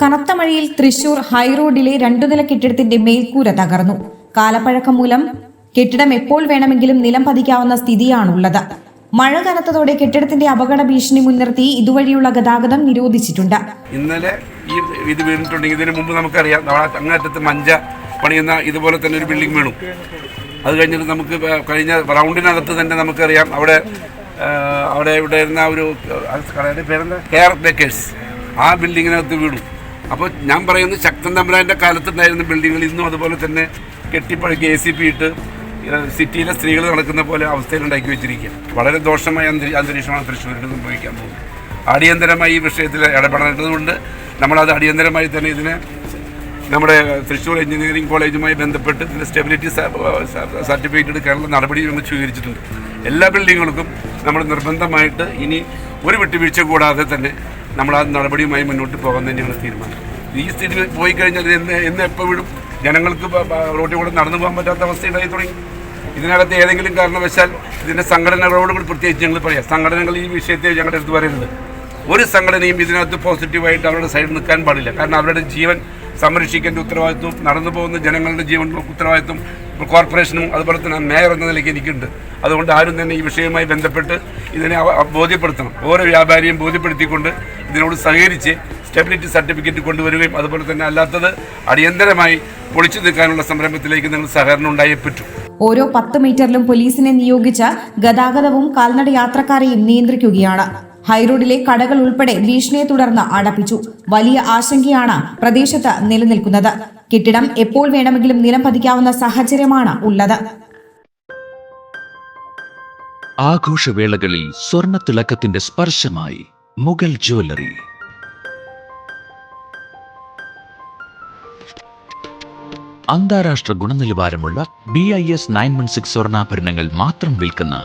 കനത്ത മഴയിൽ തൃശൂർ ഹൈറോഡിലെ രണ്ടു നില കെട്ടിടത്തിന്റെ മേൽക്കൂര തകർന്നു. കാലപ്പഴക്കം മൂലം കെട്ടിടം എപ്പോൾ വേണമെങ്കിലും നിലം പതിക്കാവുന്ന സ്ഥിതിയാണുള്ളത്. മഴ കനത്തതോടെ കെട്ടിടത്തിന്റെ അപകട ഭീഷണി മുൻനിർത്തി ഇതുവഴിയുള്ള ഗതാഗതം നിരോധിച്ചിട്ടുണ്ട്. ഇന്നലെ ഈ ഇത് വീണിട്ടുണ്ടെങ്കിൽ ഇതിനു മുമ്പ് നമുക്കറിയാം. നമ്മളെ അങ്ങേറ്റത്ത് മഞ്ച പണിയുന്ന ഇതുപോലെ തന്നെ ഒരു ബിൽഡിംഗ് വീണു. അത് കഴിഞ്ഞിട്ട് നമുക്ക് കഴിഞ്ഞ റൗണ്ടിനകത്ത് തന്നെ നമുക്കറിയാം. അവിടെ അവിടെ ഇവിടെ ഇരുന്ന ഒരു പേരെന്താ? കെയർ ബേക്കേഴ്സ് ആ ബിൽഡിങ്ങിനകത്ത് വീണു. അപ്പോൾ ഞാൻ പറയുന്നത് ശക്തൻ തമ്പുരാന്റെ കാലത്തുണ്ടായിരുന്ന ബിൽഡിങ്ങുകൾ ഇന്നും അതുപോലെ തന്നെ കെട്ടിപ്പഴക്കി എ സി പി ഇട്ട് സിറ്റിയിലെ സ്ത്രീകൾ നടക്കുന്ന പോലെ അവസ്ഥയിൽ ഉണ്ടാക്കി വെച്ചിരിക്കുക വളരെ ദോഷമായ അന്തരീ- അന്തരീക്ഷമാണ് തൃശ്ശൂരിൽ സംഭവിക്കാൻ പോകുന്നത്. അടിയന്തരമായി ഈ വിഷയത്തിൽ ഇടപെടേണ്ടതുകൊണ്ട് നമ്മളത് അടിയന്തരമായി തന്നെ ഇതിനെ നമ്മുടെ തൃശ്ശൂർ എഞ്ചിനീയറിംഗ് കോളേജുമായി ബന്ധപ്പെട്ട് ഇതിന്റെ സ്റ്റെബിലിറ്റി സർട്ടിഫിക്കറ്റ് എടുക്കാനുള്ള നടപടി ഞങ്ങൾ സ്വീകരിച്ചിട്ടുണ്ട്. എല്ലാ ബിൽഡിങ്ങുകൾക്കും നമ്മൾ നിർബന്ധമായിട്ട് ഇനി ഒരു വിട്ടുവീഴ്ച കൂടാതെ തന്നെ നമ്മൾ ആ നടപടിയുമായി മുന്നോട്ട് പോകാൻ തന്നെയാണ് തീരുമാനം. ഈ സ്ഥിതി പോയി കഴിഞ്ഞാൽ എന്ന് എന്ന് എപ്പോൾ വിടും? ജനങ്ങൾക്ക് റോഡിൽ കൂടെ നടന്നു പോകാൻ പറ്റാത്ത അവസ്ഥ ഉണ്ടായി തുടങ്ങി. ഇതിനകത്ത് ഏതെങ്കിലും കാരണവശാൽ ഇതിന്റെ സംഘടനകളോട് കൂടി പ്രത്യേകിച്ച് ഞങ്ങൾ പറയാം. സംഘടനകൾ ഈ വിഷയത്തെ ഞങ്ങളുടെ അടുത്ത് പറയുന്നത് ഒരു സംഘടനയും ഇതിനകത്ത് പോസിറ്റീവായിട്ട് അവരുടെ സൈഡിൽ നിൽക്കാൻ പാടില്ല. കാരണം അവരുടെ ജീവൻ സംരക്ഷിക്കേണ്ട ഉത്തരവാദിത്വം നടന്നു പോകുന്ന ജനങ്ങളുടെ ജീവൻ ഉത്തരവാദിത്വം കോർപ്പറേഷനും അതുപോലെ തന്നെ മേയർ എന്ന നിലയ്ക്ക് എനിക്കുണ്ട്. അതുകൊണ്ട് ആരും തന്നെ ഈ വിഷയവുമായി ബന്ധപ്പെട്ട് ഇതിനെ ബോധ്യപ്പെടുത്തണം. ഓരോ വ്യാപാരിയും ബോധ്യപ്പെടുത്തിക്കൊണ്ട് ഇതിനോട് സഹകരിച്ച് സ്റ്റെബിലിറ്റി സർട്ടിഫിക്കറ്റ് കൊണ്ടുവരികയും അതുപോലെ തന്നെ അല്ലാത്തത് അടിയന്തരമായി പൊളിച്ചു നിൽക്കാനുള്ള സംരംഭത്തിലേക്ക് നിങ്ങൾ സഹകരണം ഉണ്ടായേ പറ്റൂ ഓരോ പത്ത് മീറ്ററിലും പോലീസിനെ നിയോഗിച്ച ഗതാഗതവും കാൽനട യാത്രക്കാരെയും നിയന്ത്രിക്കുകയാണ്. ഹൈറോഡിലെ കടകൾ ഉൾപ്പെടെ ഭീഷണിയെ തുടർന്ന് അടപ്പിച്ചു. വലിയ ആശങ്കയാണ് പ്രദേശത്ത് നിലനിൽക്കുന്നത്. കെട്ടിടം എപ്പോൾ വേണമെങ്കിലും നിലം പതിക്കാവുന്ന സാഹചര്യമാണ് ഉള്ളത്. ആഘോഷവേളകളിൽ സ്വർണ തിളക്കത്തിന്റെ സ്പർശമായി മുഗൾ ജ്വല്ലറി. അന്താരാഷ്ട്ര ഗുണനിലവാരമുള്ള B I S nine one six സ്വർണാഭരണങ്ങൾ മാത്രം വിൽക്കുന്ന